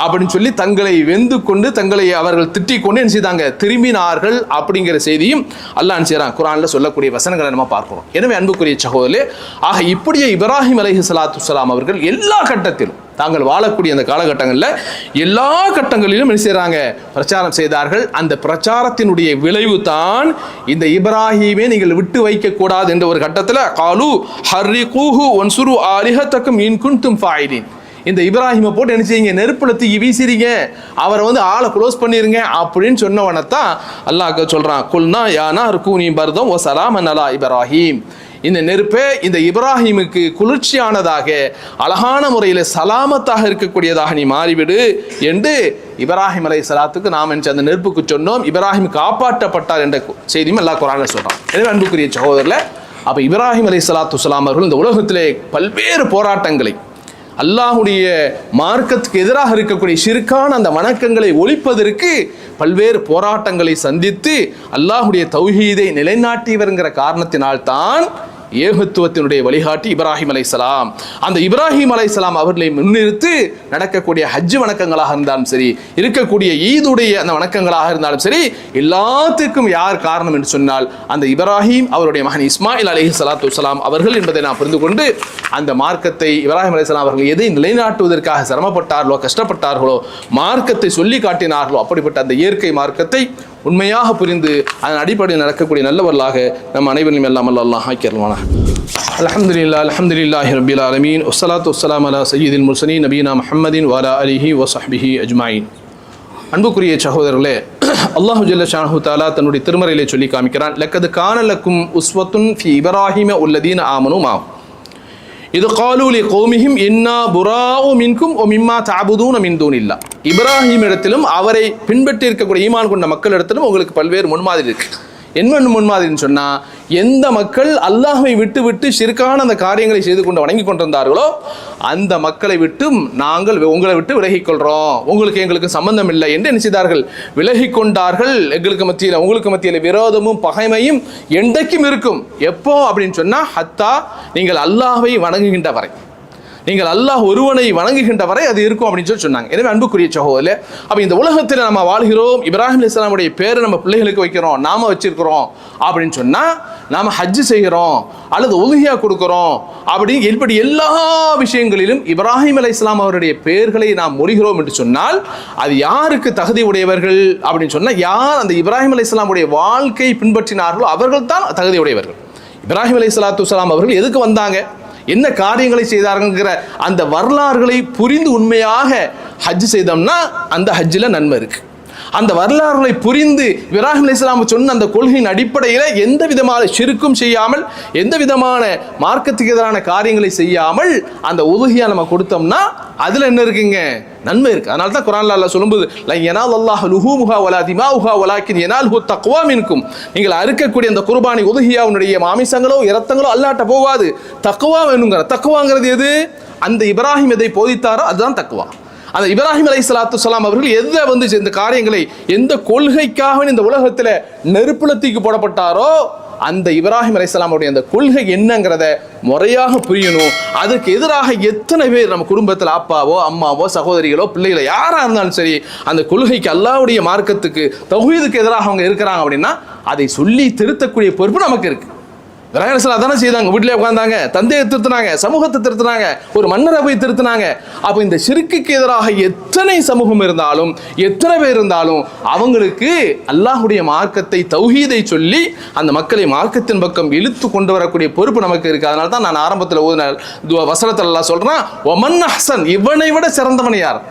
அப்படின்னு சொல்லி தங்களை வெந்து கொண்டு தங்களை அவர்கள் திட்டிக் கொண்டு என்ன செய்தாங்க? திரும்பினார்கள் அப்படிங்கிற செய்தியும் அல்லாஹ் செய்கிறான் குரானில் சொல்லக்கூடிய வசனங்களை நம்ம பார்க்கிறோம். எனவே அன்புக்குரிய சகோதரே ஆக இப்படியே இப்ராஹிம் அலைஹி சலாத்து சலாம் அவர்கள் எல்லா கட்டத்திலும் தாங்கள் வாழக்கூடிய அந்த காலகட்டங்களில் எல்லா கட்டங்களிலும் என்ன செய்கிறாங்க பிரச்சாரம் செய்தார்கள். அந்த பிரச்சாரத்தினுடைய விளைவு தான் இந்த இப்ராஹிமே நீங்கள் விட்டு வைக்கக்கூடாது என்ற ஒரு கட்டத்தில் காலு ஹர்ரி கூஹு ஒன்சுரு ஆலிஹத்தக்கும் இன்குன் தும் ஃபாயிலின். இந்த இப்ராஹிமை போட்டு என்ன செய்யுங்க? நெருப்பில் தூக்கி வீசிறீங்க அவரை வந்து ஆளை க்ளோஸ் பண்ணிருங்க அப்படின்னு சொன்னவனை தான் அல்லாஹ் சொல்கிறான் குல்னா யானா ருக்கூனி பர்தம் ஓ சலாம் அலா இப்ராஹிம். இந்த நெருப்பே இந்த இப்ராஹிமுக்கு குளிர்ச்சியானதாக அழகான முறையில் சலாமத்தாக இருக்கக்கூடியதாக நீ மாறிவிடு என்று இப்ராஹிம் அலை சலாத்துக்கு நாம் என்று அந்த நெருப்புக்கு சொன்னோம். இப்ராஹிம் காப்பாற்றப்பட்டார் என்ற செய்தியும் எல்லா குரான சொல்கிறான் எனவே அன்புக்குரிய சகோதரில் அப்போ இப்ராஹிம் அலை சலாத்து சலாமர்கள் அவர்கள் இந்த உலகத்திலே பல்வேறு போராட்டங்களை அல்லாஹுடைய மார்க்கத்துக்கு எதிராக இருக்கக்கூடிய சிறுக்கான அந்த வணக்கங்களை ஒழிப்பதற்கு பல்வேறு போராட்டங்களை சந்தித்து அல்லாஹுடைய தௌஹீதை நிலைநாட்டியவர்ங்கிற காரணத்தினால்தான் ஏகத்துவத்தினுடைய வழிகாட்டி இப்ராஹிம் அலைசலாம் அந்த இப்ராஹிம் அலைசலாம் அவர்களை முன்னிறுத்து நடக்கக்கூடிய ஹஜ் வணக்கங்களாக இருந்தாலும் சரி இருக்கக்கூடிய ஈதுடைய அந்த வணக்கங்களாக இருந்தாலும் சரி எல்லாத்துக்கும் யார் காரணம் என்று சொன்னால் அந்த இப்ராஹிம் அவருடைய மகன் இஸ்மாயில் அலஹி சலாத்து சலாம் அவர்கள் என்பதை நான் புரிந்து கொண்டு அந்த மார்க்கத்தை இப்ராஹிம் அலைசலாம் அவர்கள் எதை நிலைநாட்டுவதற்காக சிரமப்பட்டார்களோ கஷ்டப்பட்டார்களோ மார்க்கத்தை சொல்லி காட்டினார்களோ அப்படிப்பட்ட அந்த இயற்கை மார்க்கத்தை உண்மையாக புரிந்து அதன் அடிப்படையில் நடக்கக்கூடிய நல்லவர்களாக நம் அனைவரும் எல்லாம் அல்லாஹ் ஆக்கிரமான அலமதுல்லா அலமதுல்லாஹி ரபில் ஆலமீன். வசலாத்து வசலாம் அலா சையீதின் முர்சனி நபீனா முஹம்மதின் வாலா அலிஹி வசஹ்பிஹி அஜ்மாயின். அன்புக்குரிய சகோதரர்களே அல்லாஹு ஜல்ல ஷாஹு தாலா தன்னுடைய திருமறையிலே சொல்லி காமிக்கிறான் லக்கது கானலக்கும் உஸ்வத்துன் ஃபி இப்ராஹிம உள்ளதீன் ஆமனும் ஆகும் இது காலூலி கோமிஹிம் இன்னா புராவு மின்கும் ஓ மிம்மா தாபுதூன மின்தூன் இல்லா இப்ராஹிம் இடத்திலும் அவரை பின்பற்றி இருக்கக்கூடிய ஈமான் கொண்ட மக்களிடத்திலும் உங்களுக்கு பல்வேறு முன்மாதிரி இருக்கு என்ன முன்மாதிரின்னு சொன்னா எந்த மக்கள் அல்லாஹை விட்டு விட்டு சிறுக்கான அந்த காரியங்களை செய்து கொண்டு வணங்கி கொண்டிருந்தார்களோ அந்த மக்களை விட்டும் நாங்கள் உங்களை விட்டு விலகிக் கொள்றோம். உங்களுக்கு எங்களுக்கு சம்பந்தம் இல்லை என்று என்ன செய்தார்கள்? விலகி கொண்டார்கள். எங்களுக்கு மத்தியில் உங்களுக்கு மத்தியில் விரோதமும் பகைமையும் என்றைக்கும் இருக்கும். எப்போ அப்படின்னு சொன்னா ஹத்தா நீங்கள் அல்லாஹை வணங்குகின்ற வரை. நீங்கள் அல்லாஹ் ஒருவனை வணங்குகின்ற வரை அது இருக்கும் அப்படின்னு சொல்லி சொன்னாங்க. எனவே அன்புக்குரிய சகோதரர் அப்போ இந்த உலகத்தில் நம்ம வாழ்கிறோம் இப்ராஹிம் இஸ்லாமுடைய பேரை நம்ம பிள்ளைகளுக்கு வைக்கிறோம் நாம வச்சிருக்கிறோம் அப்படின்னு சொன்னால் நாம் ஹஜ்ஜு செய்கிறோம் அல்லது உதவியா கொடுக்குறோம் அப்படின்னு இப்படி எல்லா விஷயங்களிலும் இப்ராஹிம் அலை இஸ்லாம் அவருடைய பெயர்களை நாம் மொழிகிறோம் என்று சொன்னால் அது யாருக்கு தகுதி உடையவர்கள் அப்படின்னு சொன்னால் யார் அந்த இப்ராஹிம் அலை இஸ்லாமுடைய வாழ்க்கை பின்பற்றினார்களோ அவர்கள் தான் தகுதி உடையவர்கள். இப்ராஹிம் அலை சலாத்து அவர்கள் எதுக்கு வந்தாங்க? என்ன காரியங்களை செய்தார்கள்ங்கிற அந்த வரலாறுகளை புரிந்து உண்மையாக ஹஜ் செய்தோம்னா அந்த ஹஜ்ஜில் நன்மை இருக்குது அந்த வரலாறுகளை புரிந்து இப்ராஹிம் அலி இஸ்லாம் சொன்ன அந்த கொள்கையின் அடிப்படையில் எந்த விதமான சிறுக்கும் செய்யாமல் எந்த விதமான மார்க்கத்துக்கு எதிரான காரியங்களை செய்யாமல் அந்த உதவியா நம்ம கொடுத்தோம்னா அதில் என்ன இருக்குங்க? நன்மை இருக்கு. அதனால தான் குரான்ல அல்லாஹ் சொல்லும்போது லை எனால் அல்லாஹ் லுஹூமுஹா வலா திமாவுஹா வலாக்கின் எனால் ஹூ தக்குவா மின்கும். நீங்கள் அறுக்கக்கூடிய அந்த குர்பானி உதகியாவுடைய மாமிசங்களோ இரத்தங்களோ அல்லாட்ட போகாது. தக்குவா வேணுங்கிற. தக்குவாங்கிறது எது? அந்த இப்ராஹிம் எதை போதித்தாரோ அதுதான் தக்குவா அந்த இப்ராஹிம் அலை சலாத்து சலாம் அவர்கள் எதை வந்து இந்த காரியங்களை எந்த கொள்கைக்காக இந்த உலகத்தில் நெருப்புல தூக்கி போடப்பட்டாரோ அந்த இப்ராஹிம் அலைசலாமுடைய அந்த கொள்கை என்னங்கிறத முறையாக புரியணும். அதுக்கு எதிராக எத்தனை பேர் நம்ம குடும்பத்தில் அப்பாவோ அம்மாவோ சகோதரிகளோ பிள்ளைகளோ யாராக இருந்தாலும் சரி அந்த கொள்கைக்கு அல்லாவுடைய மார்க்கத்துக்கு தகுதிக்கு எதிராக அவங்க இருக்கிறாங்க அப்படின்னா அதை சொல்லி திருத்தக்கூடிய பொறுப்பு நமக்கு இருக்குது விநாயகர் அதானே செய்தாங்க. வீட்டிலே உட்காந்தாங்க தந்தையை திருத்தினாங்க. சமூகத்தை திருத்தினாங்க. ஒரு மன்னரை போய் திருத்தினாங்க. அப்போ இந்த சிறுக்குக்கு எதிராக எத்தனை சமூகம் இருந்தாலும் எத்தனை பேர் இருந்தாலும் அவங்களுக்கு அல்லாஹுடைய மார்க்கத்தை தௌஹீதை சொல்லி அந்த மக்களை மார்க்கத்தின் பக்கம் இழுத்து கொண்டு வரக்கூடிய பொறுப்பு நமக்கு இருக்கு. அதனால தான் நான் ஆரம்பத்தில் ஓதுன வசனத்தில் எல்லாம் சொல்கிறேன் ஒமன் ஹசன் இவனை விட சிறந்தவன் யார்?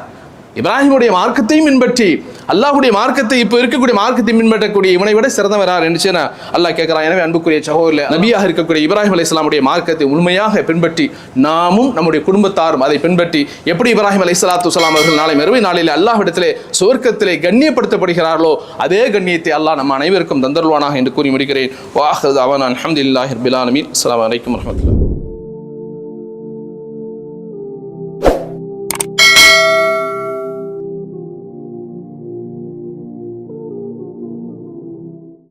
இப்ராஹிமுடைய மார்க்கத்தையும் பின்பற்றி அல்லாஹுடைய மார்க்கத்தை இப்போ இருக்கக்கூடிய மார்க்கத்தை பின்பற்றக்கூடிய இவனை விட சிறந்தவரார் என்று அல்லாஹ் கேட்கிறான் எனவே அன்புக்குரிய சகோதரில் நபியாக இருக்கக்கூடிய இப்ராஹிம் அலி இஸ்லாமுடைய மார்க்கத்தை உண்மையாக பின்பற்றி நாமும் நம்முடைய குடும்பத்தாரும் அதை பின்பற்றி எப்படி இப்ராஹிம் அலி இஸ்லாத்து சலாம் அவர்கள் நாளை மறுவை நாளில் அல்லாஹிடத்திலே சுவர்க்கத்திலே கண்ணியப்படுத்தப்படுகிறார்களோ அதே கண்ணியத்தை அல்லாஹ் நம்ம அனைவருக்கும் தந்தருவானாக என்று கூறி முடிக்கிறேன். வாஹ் அவன் அஹமதுல்லாஹிர்பிலானமீன் அஸ்லாம் வலைக்கம் வரமத்துல